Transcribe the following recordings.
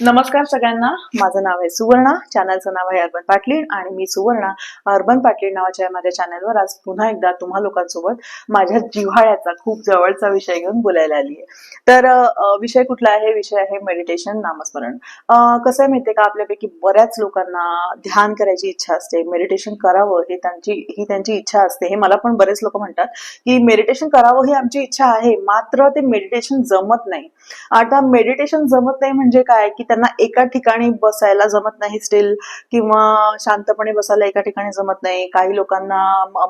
नमस्कार सगळ्यांना. माझं नाव आहे सुवर्णा. चॅनलचं नाव आहे अर्बन पाटलीण आणि मी सुवर्णा. अर्बन पाटलीण नावाच्या माझ्या चॅनलवर आज पुन्हा एकदा तुम्हा लोकांसोबत माझ्या जिव्हाळ्याचा खूप जवळचा विषय घेऊन बोलायला आली आहे. तर विषय कुठला आहे? विषय आहे मेडिटेशन नामस्मरण. कसं आहे माहितीये का? आपल्यापैकी बऱ्याच लोकांना ध्यान करायची इच्छा असते. मेडिटेशन करावं हे त्यांची ही त्यांची इच्छा असते. हे मला पण बरेच लोक म्हणतात की मेडिटेशन करावं ही आमची इच्छा आहे. मात्र ते मेडिटेशन जमत नाही. आता मेडिटेशन जमत नाही म्हणजे काय? की त्यांना एका ठिकाणी बसायला जमत नाही स्टील किंवा शांतपणे बसायला एका ठिकाणी जमत नाही. काही लोकांना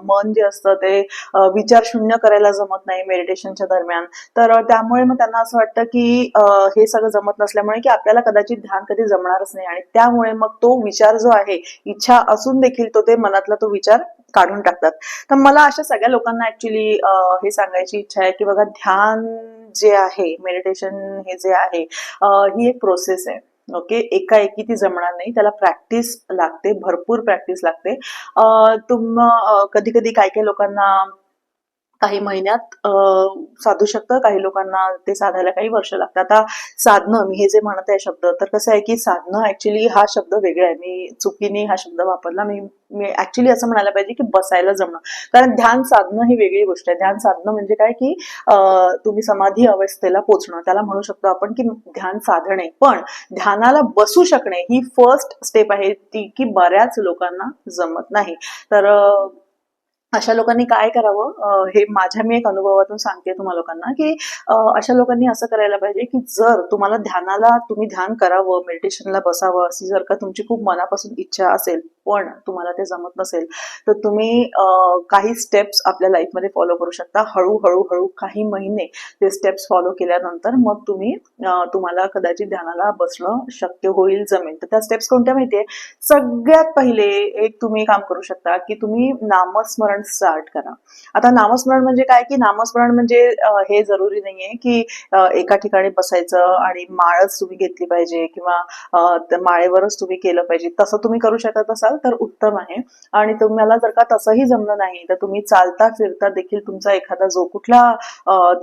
मन जे असतं ते विचार शून्य करायला जमत नाही मेडिटेशनच्या दरम्यान. तर त्यामुळे मग त्यांना असं वाटतं की हे सगळं जमत नसल्यामुळे की आपल्याला कदाचित ध्यान कधी जमणारच नाही. आणि त्यामुळे मग तो विचार जो आहे इच्छा असून देखील तो ते मनातला तो विचार काढून टाकतात. तर मला अशा सगळ्या लोकांना ऍक्च्युली हे सांगायची इच्छा आहे की बघा ध्यान जे आहे मेडिटेशन हे जे आहे ही एक प्रोसेस आहे. ओके एकाएकी ती जमणार नाही. त्याला प्रॅक्टिस लागते. भरपूर प्रॅक्टिस लागते. तुम कधी कधी काही काही लोकांना काही महिन्यात साधू शकतं काही लोकांना ते साधायला काही वर्ष लागतात आता साधनं मी हे जे म्हणत आहे शब्द तर कसं आहे की साधनं ऍक्च्युली हा शब्द वेगळा आहे. मी चुकीने हा शब्द वापरला. मी मी ऍक्च्युली असं म्हणायला पाहिजे की बसायला जमणं. कारण ध्यान साधणं ही वेगळी गोष्ट आहे. ध्यान साधणं म्हणजे काय की तुम्ही समाधी अवस्थेला पोचणं. त्याला म्हणू शकतो आपण की ध्यान साधणे. पण ध्यानाला बसू शकणे ही फर्स्ट स्टेप आहे ती की बऱ्याच लोकांना जमत नाही. तर अशा लोकांनी काय करावं? हे माझ्या मी एक अनुभवातून सांगते तुम्हा लोकांना की अशा लोकांनी असं करायला पाहिजे की जर तुम्हाला ध्यानाला तुम्ही ध्यान करावं मेडिटेशनला बसावं अशी जर का तुमची खूप मनापासून इच्छा असेल पण तुम्हाला ते जमत नसेल तर तुम्ही काही स्टेप्स आपल्या लाईफमध्ये फॉलो करू शकता. हळूहळू हळू काही महिने ते स्टेप्स फॉलो केल्यानंतर मग तुम्ही तुम्हाला कदाचित ध्यानाला बसणं शक्य होईल जमेल. तर त्या स्टेप्स कोणत्या माहितीये? सगळ्यात पहिले एक तुम्ही काम करू शकता की तुम्ही नामस्मरण स्टार्ट करा. आता नामस्मरण म्हणजे काय? की नामस्मरण म्हणजे हे जरुरी नाहीये की एका ठिकाणी बसायचं आणि माळच तुम्ही घेतली पाहिजे किंवा माळेवरच तुम्ही केलं पाहिजे. तसं तुम्ही करू शकत असाल तर उत्तम आहे. आणि तुम्हाला जर का तसंही जमलं नाही तर तुम्ही चालता फिरता देखील तुमचा एखादा जो कुठला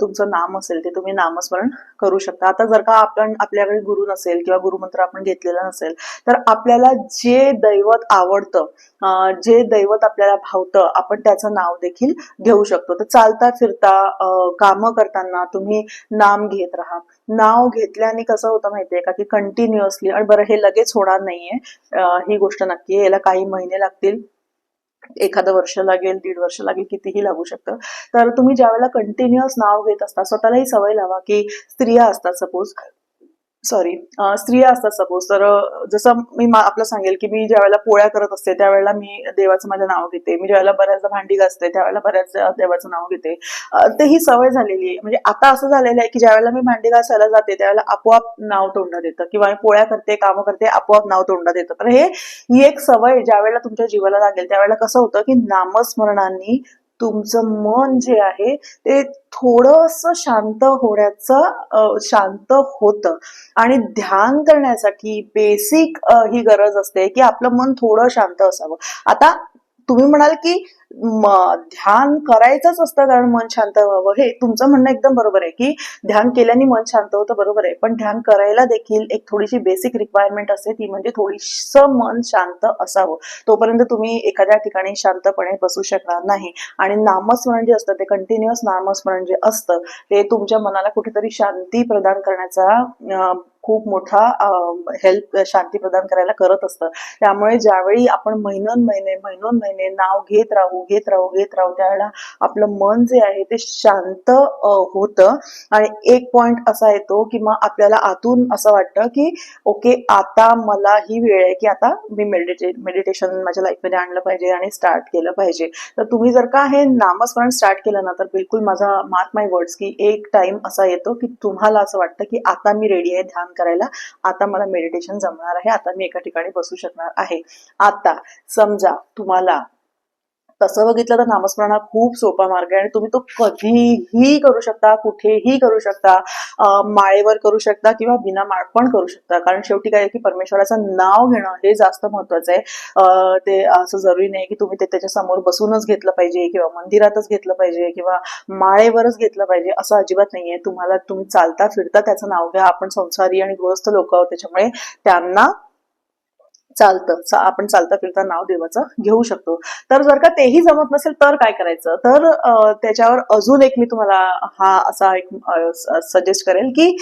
तुमचं नाम असेल ते तुम्ही नामस्मरण करू शकता. आता जर का आपण आपल्याकडे गुरु नसेल किंवा गुरुमंत्र आपण घेतलेला नसेल तर आपल्याला जे दैवत आवडतं जे दैवत आपल्याला भावतं आपण त्याचं नाव देखील घेऊ शकतो. तर चालता फिरता कामं करताना तुम्ही नाम घेत राहा. नाव घेतल्याने कसं होतं माहितीये का की कंटिन्युअसली आणि बरं हे लगेच होणार नाहीये. ही गोष्ट नक्की आहे. याला काही महिने लागतील. एखादं वर्ष लागेल दीड वर्ष लागेल कितीही लागू शकतं. तर तुम्ही ज्यावेळेला कंटिन्युअस नाव घेत असता स्वतःलाही सवय लावा की स्त्रिया असतात सपोज सॉरी स्त्रिया असतात सपोज तर जसं मी आपलं सांगेल की मी ज्यावेळेला पोळ्या करत असते त्यावेळेला मी देवाचं माझं नाव घेते. मी ज्यावेळेला बऱ्याचदा भांडी घासते त्यावेळेला बऱ्याच देवाचं नाव घेते. ते ही सवय झालेली आहे. म्हणजे आता असं झालेलं आहे की ज्यावेळेला मी भांडी घासायला जाते त्यावेळेला आपोआप नाव तोंडात येतं. किंवा मी पोळ्या करते कामं करते आपोआप नाव तोंडात येतं. तर हे ही एक सवय ज्यावेळेला तुमच्या जीवाला लागेल त्यावेळेला कसं होतं की नामस्मरणांनी तुमचं मन जे आहे ते थोडस शांत होण्याचं शांत होतं. आणि ध्यान करण्यासाठी बेसिक ही गरज असते की आपलं मन थोडं शांत असावं. आता तुम्ही म्हणाल की ध्यान करायचंच असतं कारण मन शांत व्हावं हे तुमचं म्हणणं एकदम बरोबर आहे की ध्यान केल्याने मन शांत होतं बरोबर आहे. पण ध्यान करायला देखील एक थोडीशी बेसिक रिक्वायरमेंट असते ती म्हणजे थोडीस मन शांत असावं. तोपर्यंत तुम्ही एखाद्या ठिकाणी शांतपणे बसू शकणार नाही. आणि नामस्मरण जे असतं ते कंटिन्युअस नामस्मरण जे असतं ते तुमच्या मनाला कुठेतरी शांती प्रदान करण्याचा खूप मोठा हेल्प शांती प्रदान करायला करत असतं. त्यामुळे ज्यावेळी आपण महिनोन महिने महिनोन महिने नाव घेत राहू घेत राहू घेत राहू त्यावेळेला आपलं मन जे आहे ते शांत होतं. आणि एक पॉइंट असा येतो की मग आपल्याला आतून असं वाटतं की ओके आता मला ही वेळ आहे की आता मी मेडिटे मेडिटेशन माझ्या लाईफमध्ये आणलं पाहिजे आणि स्टार्ट केलं पाहिजे. तर तुम्ही जर का हे नामस्मरण स्टार्ट केलं ना तर बिलकुल माझा मार्क माय वर्ड्स की एक टाइम असा येतो की तुम्हाला असं वाटतं की आता मी रेडी आहे ध्यान करायला. आता मला मेडिटेशन जमणार आहे. आता मी एका ठिकाणी बसू शकणार आहे. आता समजा तुम्हाला तसं बघितलं तर नामस्मरण हा खूप सोपा मार्ग आहे आणि तुम्ही तो कधीही करू शकता कुठेही करू शकता माळेवर करू शकता किंवा बिना माळ पण करू शकता. कारण शेवटी काय की परमेश्वराचं नाव घेणं हे जास्त महत्वाचं आहे. ते असं जरुरी नाही की तुम्ही ते त्याच्यासमोर बसूनच घेतलं पाहिजे किंवा मंदिरातच घेतलं पाहिजे किंवा माळेवरच घेतलं पाहिजे असं अजिबात नाहीये. तुम्हाला तुम्ही चालता फिरता त्याचं नाव घ्या. आपण संसारी आणि गृहस्थ लोक आहोत त्याच्यामुळे त्यांना चालतं. आपण चालता फिरता नाव देवाचं घेऊ शकतो. तर जर का तेही जमत नसेल तर काय करायचं? तर त्याच्यावर अजून एक मी तुम्हाला हा असा एक सजेस्ट करेल की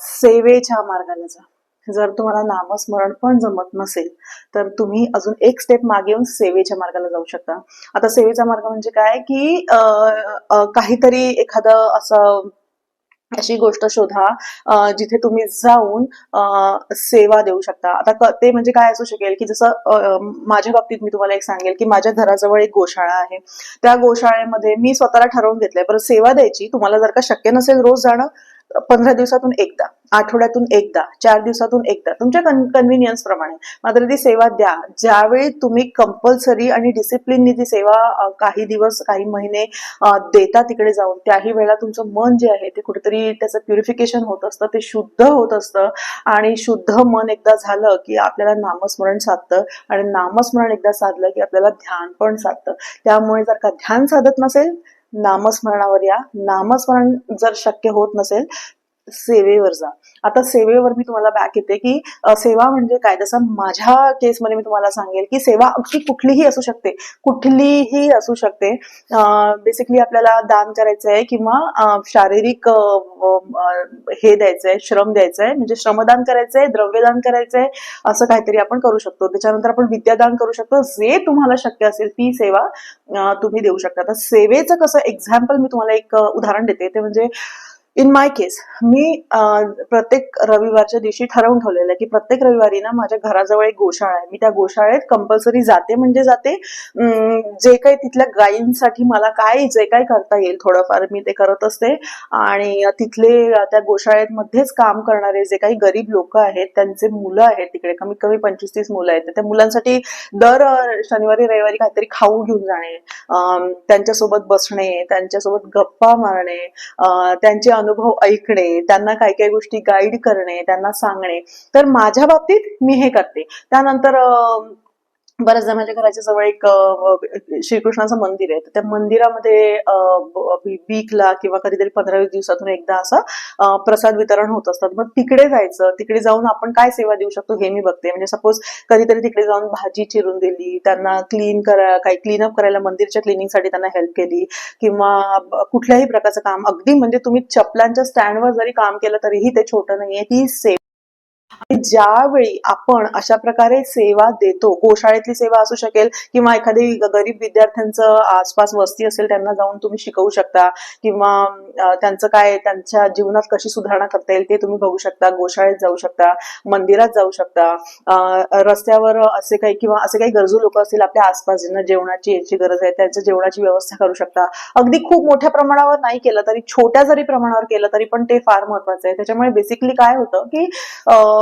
सेवेच्या मार्गाने जा. जर तुम्हाला नामस्मरण पण जमत नसेल तर तुम्ही अजून एक स्टेप मागे येऊन सेवेच्या मार्गाला जाऊ शकता. आता सेवेचा मार्ग म्हणजे काय? की काहीतरी एखादं असं अशी गोष्ट शोधा जिथे तुम्ही जाऊन सेवा देऊ शकता. आता ते म्हणजे काय असू शकेल की जसं माझ्या बाबतीत मी तुम्हाला एक सांगेल की माझ्या घराजवळ एक गोशाळा आहे. त्या गोशाळेमध्ये मी स्वतःला ठरवून घेतलंय बरं सेवा द्यायची तुम्हाला जर का शक्य नसेल रोज जाणं पंधरा दिवसातून एकदा आठवड्यातून एकदा चार दिवसातून एकदा तुमच्या कन्व्हिनियन्स प्रमाणे. मात्र ती सेवा द्या. ज्यावेळी तुम्ही कंपल्सरी आणि डिसिप्लिननी ती सेवा काही दिवस काही महिने देता तिकडे जाऊन त्याही वेळेला तुमचं मन जे आहे ते कुठेतरी त्याचं प्युरिफिकेशन होत असतं ते शुद्ध होत असतं. आणि शुद्ध मन एकदा झालं की आपल्याला नामस्मरण साधतं आणि नामस्मरण एकदा साधलं की आपल्याला ध्यान पण साधतं. त्यामुळे जर का ध्यान साधत नसेल नामस्मरणावर या. नामस्मरण जर शक्य होत नसेल सेवेवर जा. आता सेवेवर मी तुम्हाला बॅक येते की सेवा म्हणजे काय जसं माझ्या केसमध्ये मी तुम्हाला सांगेल की सेवा अगदी कुठलीही असू शकते. कुठलीही असू शकते. बेसिकली आपल्याला दान करायचं आहे किंवा शारीरिक हे द्यायचं आहे श्रम द्यायचं आहे म्हणजे श्रमदान करायचंय द्रव्यदान करायचंय असं काहीतरी आपण करू शकतो. त्याच्यानंतर आपण विद्यादान करू शकतो. जे तुम्हाला शक्य असेल ती सेवा तुम्ही देऊ शकता. तर सेवेचं कसं एक्झाम्पल मी तुम्हाला एक उदाहरण देते. ते म्हणजे इन माय केस मी प्रत्येक रविवारच्या दिवशी ठरवून ठेवलेलं आहे की प्रत्येक रविवारी ना माझ्या घराजवळ एक गोशाळा आहे. मी त्या गोशाळेत कंपल्सरी जाते म्हणजे जाते जे काही तिथल्या गायींसाठी मला काय जे काय करता येईल थोडंफार मी ते करत असते. आणि तिथले त्या त्या गोशाळेमध्येच काम करणारे जे काही गरीब लोक आहेत त्यांचे मुलं आहेत तिकडे कमीत कमी पंचवीस तीस मुलं आहेत. त्या मुलांसाठी दर शनिवारी रविवारी काहीतरी खाऊ घेऊन जाणे त्यांच्यासोबत बसणे त्यांच्यासोबत गप्पा मारणे त्यांचे अनुभव ऐकणे त्यांना काही काही गोष्टी गाईड करणे त्यांना सांगणे. तर माझ्या बाबतीत मी हे करते. त्यानंतर अं, बऱ्याचदा माझ्या घराच्या जवळ एक श्रीकृष्णाचं मंदिर आहे. तर त्या मंदिरामध्ये वीकला किंवा कधीतरी पंधरा वीस दिवसातून एकदा असं प्रसाद वितरण होत असतात. मग तिकडे जायचं तिकडे जाऊन आपण काय सेवा देऊ शकतो हे मी बघते. म्हणजे सपोज कधीतरी तिकडे जाऊन भाजी चिरून दिली त्यांना क्लीन करा काही क्लीनअप करायला मंदिरच्या क्लिनिंगसाठी त्यांना हेल्प केली किंवा कुठल्याही प्रकारचं काम. अगदी म्हणजे तुम्ही चपलांच्या स्टँडवर जरी काम केलं तरीही ते छोटं नाहीये ती सेवा आणि ज्यावेळी आपण अशा प्रकारे सेवा देतो गोशाळेतली सेवा असू शकेल किंवा एखादी गरीब विद्यार्थ्यांचं आसपास वस्ती असेल त्यांना जाऊन तुम्ही शिकवू शकता किंवा त्यांचं काय त्यांच्या जीवनात कशी सुधारणा करता येईल ते तुम्ही बघू शकता गोशाळेत जाऊ शकता मंदिरात जाऊ शकता रस्त्यावर असे काही किंवा असे काही गरजू लोक असतील आपल्या आसपास ज्यांना जेवणाची याची गरज आहे त्यांच्या जेवणाची व्यवस्था करू शकता. अगदी खूप मोठ्या प्रमाणावर नाही केलं तरी छोट्या जरी प्रमाणावर केलं तरी पण ते फार महत्वाचं आहे. त्याच्यामुळे बेसिकली काय होतं की अं,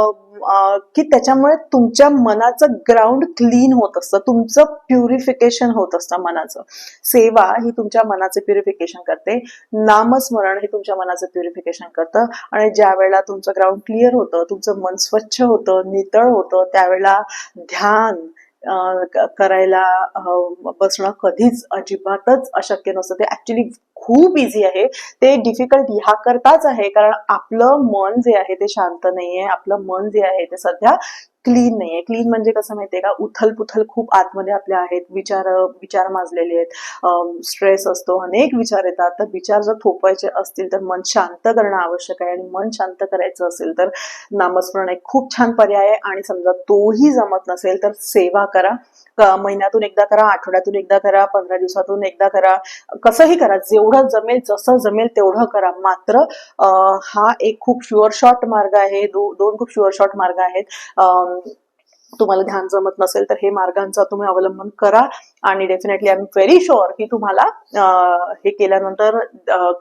की त्याच्यामुळे तुमच्या मनाचं ग्राउंड क्लीन होत असतं. तुमचं प्युरिफिकेशन होत असतं मनाचं. सेवा ही तुमच्या मनाचं प्युरिफिकेशन करते. नामस्मरण हे तुमच्या मनाचं प्युरिफिकेशन करतं. आणि ज्या वेळेला तुमचं ग्राउंड क्लिअर होतं तुमचं मन स्वच्छ होतं नितळ होतं त्यावेळेला ध्यान करायला बसणं कधीच अजिबातच अशक्य नसतं. ते ऍक्च्युली खूप इझी आहे. ते डिफिकल्ट ह्या करताच आहे. कारण आपलं मन जे आहे ते शांत नाहीये. आपलं मन जे आहे ते सध्या क्लीन नाहीये. क्लीन म्हणजे कसं माहितीये का? उथल पुथल खूप आतमध्ये आपल्या आहेत. विचार विचार माजलेले आहेत. स्ट्रेस असतो. अनेक विचार येतात. तर विचार जर थोपवायचे असतील तर मन शांत करणं आवश्यक आहे. आणि मन शांत करायचं असेल तर नामस्मरण एक खूप छान पर्याय आहे. आणि समजा तोही जमत नसेल तर सेवा करा. महिन्यातून एकदा करा आठवड्यातून एकदा करा पंधरा दिवसातून एकदा करा. कसंही करा. जेवढं जमेल जसं जमेल तेवढं करा. मात्र हा एक खूप शुअर शॉर्ट मार्ग आहे. दो, दोन खूप शुअर शॉर्ट मार्ग आहेत. तुम्हाला ध्यान जमत नसेल तर हे मार्गांचा तुम्ही अवलंबन करा. आणि definitely I am very sure की तुम्हाला हे केल्यानंतर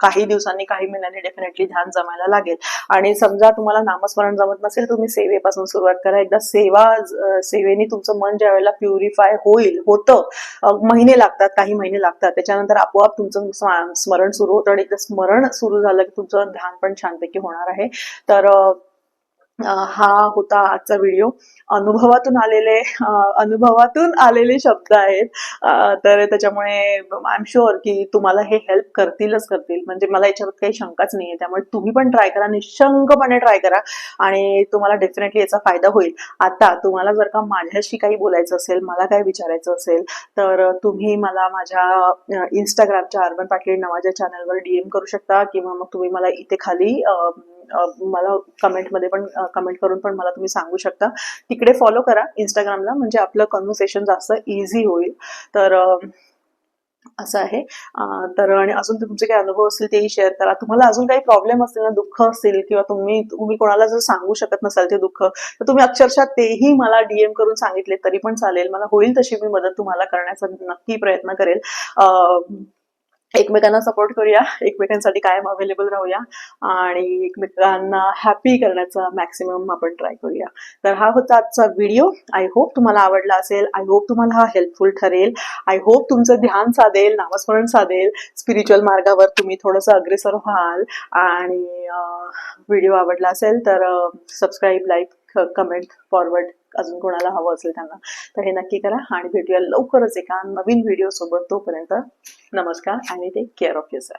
काही दिवसांनी काही महिन्यांनी डेफिनेटली ध्यान जमायला लागेल. आणि समजा तुम्हाला नामस्मरण जमत नसेल तुम्ही सेवेपासून सुरुवात करा. एकदा सेवा सेवेने तुमचं मन ज्या वेळेला प्युरिफाय होईल होतं महिने लागतात काही महिने लागतात. त्याच्यानंतर आपोआप तुमचं स्मरण सुरू होतं आणि एकदा स्मरण सुरू झालं की तुमचं ध्यान पण छानपैकी होणार आहे. तर हा होता आजचा व्हिडिओ. अनुभवातून आलेले अनुभवातून आलेले शब्द आहेत. तर त्याच्यामुळे आय एम शुअर की तुम्हाला हे हेल्प करतीलच करतील. म्हणजे मला याच्यावर काही शंकाच नाहीये. त्यामुळे तुम्ही पण ट्राय करा. निशंकपणे ट्राय करा. आणि तुम्हाला डेफिनेटली याचा फायदा होईल. आता तुम्हाला जर का माझ्याशी काही बोलायचं असेल मला काय विचारायचं असेल तर तुम्ही मला माझ्या इंस्टाग्रामच्या अर्बन पाटील नावाच्या चॅनलवर डीएम करू शकता. किंवा मग तुम्ही मला इथे खाली मला कमेंटमध्ये पण कमेंट करून पण मला तुम्ही सांगू शकता. तिकडे फॉलो करा इंस्टाग्रामला म्हणजे आपलं कन्व्हर्सेशन जास्त इझी होईल. तर असं आहे. तर आणि अजून तुमचे काही अनुभव असतील तेही शेअर करा. तुम्हाला अजून काही प्रॉब्लेम असतील ना दुःख असतील किंवा तुम्ही तुम्ही कोणाला जर सांगू शकत नसाल ते दुःख तर तुम्ही अक्षरशः तेही मला डीएम करून सांगितले तरी पण चालेल. मला होईल तशी मी मदत तुम्हाला करण्याचा नक्की प्रयत्न करेल. एकमेकांना सपोर्ट करूया एकमेकांसाठी कायम अवेलेबल राहूया आणि एकमेकांना हॅपी करण्याचा मॅक्सिमम आपण ट्राय करूया. तर हा होता आजचा व्हिडिओ आय होप तुम्हाला आवडला असेल. आय होप तुम्हाला हा हेल्पफुल ठरेल. आय होप तुमचं ध्यान साधेल नामस्मरण साधेल. स्पिरिच्युअल मार्गावर तुम्ही थोडंसं अग्रेसर व्हाल आणि व्हिडिओ आवडला असेल तर सबस्क्राईब लाईक कमेंट फॉरवर्ड अजून कोणाला हवं असेल त्यांना तर हे नक्की करा आणि भेटूया लवकरच एका नवीन व्हिडिओ सोबत. तोपर्यंत नमस्कार आणि टेक केअर ऑफ युअर